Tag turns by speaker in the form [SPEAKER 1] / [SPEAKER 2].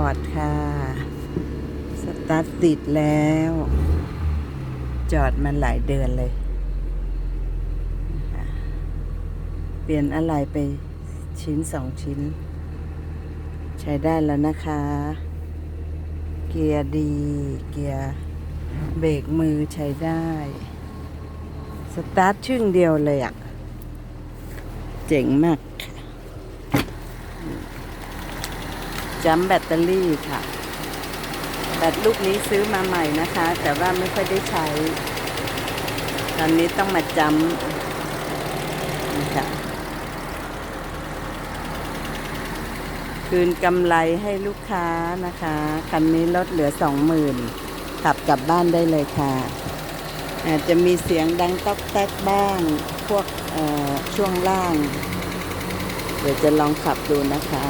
[SPEAKER 1] อร์ดค่ะ สตาร์ทติดแล้ว จอดมาหลายเดือนเลย เปลี่ยนอะไรไปชิ้นสองชิ้น ใช้ได้แล้วนะคะ เกียร์ดี เกียร์เบรกมือใช้ได้ สตาร์ทชึ่งเดียวเลยอะ่ะเจ๋งมากค่ะ จัมแบตเตอรี่ค่ะ แบตลูกนี้ซื้อมาใหม่นะคะ แต่ว่าไม่ค่อยได้ใช้ ตอนนี้ต้องมาจำนี่ค่ะคืนกำไรให้ลูกค้านะคะ คันนี้ลดเหลือสองหมื่นขับกลับบ้านได้เลยค่ะ อาจจะมีเสียงดังต๊อกแต๊กบ้าง พวกเอ่อช่วงล่าง เดี๋ยวจะลองขับดูนะคะ